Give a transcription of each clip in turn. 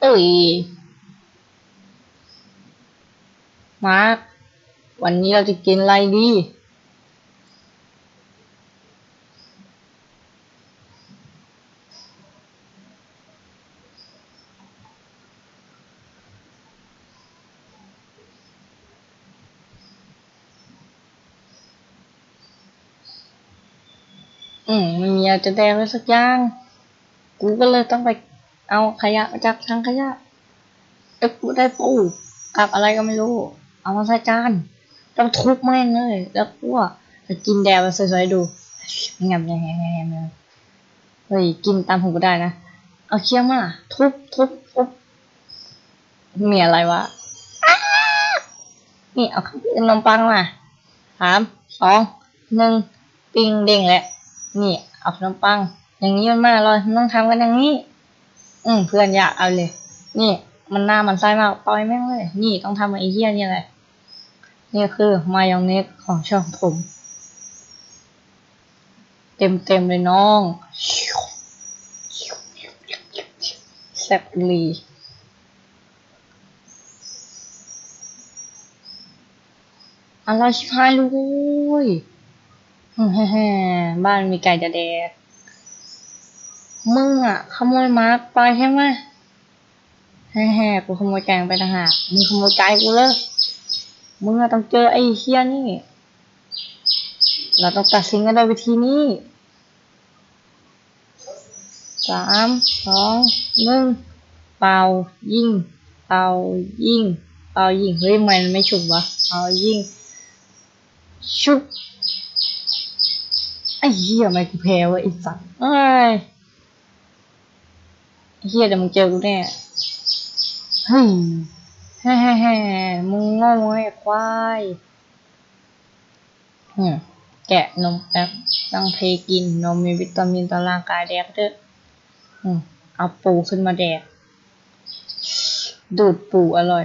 เอ้ยมาร์ควันนี้เราจะกินอะไรดี อืมม่มีอะไรจะแดงเลยสักอย่าง กูก็เลยต้องไป เอาขยะมาจากทางขยะเอ้ยกูได้ปูกับอะไรก็ไม่รู้ เอามาใส่จานต้องทุบแม่งเลย แล้วกูอะจะกินแดงมาสวยๆดูงับแง่ๆเลยเฮ้ยกินตามผมก็ได้นะ เอาเคี้ยวมาทุบทุบทุบมีอะไรวะนี่เอาขนมปังมาสามสองหนึ่งปิ้งเด้งแหละนี่เอาขนมปัง อย่างนี้มันมาอร่อยมันต้องทำกันอย่างนี้ อืมเพื่อนอยากเอาเลย นี่ มันหน้ามันไส้มากปล่อยแม่งเลย นี่ต้องทำไอ้เหี้ยนี่แหละนี่คือมายองเนสของช่องผม เต็มเต็มเลยน้องแซ่บลีอร่อยชิบหายเลยแฮ่บ้านมีไก่จะแดก มึงอะ ขโมยมาร์กไปใช่ไหมแฮ่ๆกูขโมยแกงไปต่างหากมึงขโมยไก่กูเลยมึงอะต้องเจอไอ้เฮี้ยนี่ เราต้องตัดสินกันด้วยวิธีนี้สามสองหนึ่งเป่ายิงเป่ายิงเป่ายิงเฮ้ยมันไม่ฉุบวะเป่ายิงชุบไอ้เหี้ยทำไมกูแพ้วะไอ้สัตว์เอ้ย เหี้ยเดี๋ยวมึงเจอกูแน่เฮ้ยแฮ่แฮ่แฮ่มึงโง่ไอ้ควายอืมแกะนมแป๊บต้องเทกินนมมีวิตามินต่อร่างกายแดกเด้ออืมเอาปูขึ้นมาแดก ดูดปูอร่อย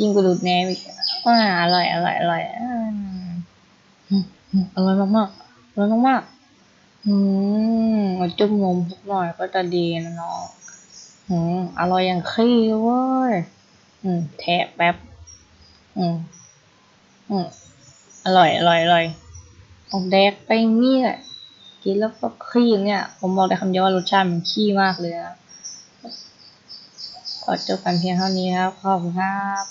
ยิ่งกว่าดูดแหนมอีกอ่าอร่อยอร่อยอร่อยอืมอืมอืมอร่อยมากๆอร่อยมากๆอืมาจุ่มนมสักหน่อยก็จะดีนะน้องอืมอร่อยอย่างขี้เว้ย อืมแทะแป๊บ อืมอืมอร่อยอร่อยอร่อยออกแดกไปเนี่ยกินแล้วก็ขี้เนี่ย ผมบอกได้คำเดียวว่ารสชาติมันขี้มากเลยนะขอจบกันเพียงเท่านี้ครับ ขอบคุณครับ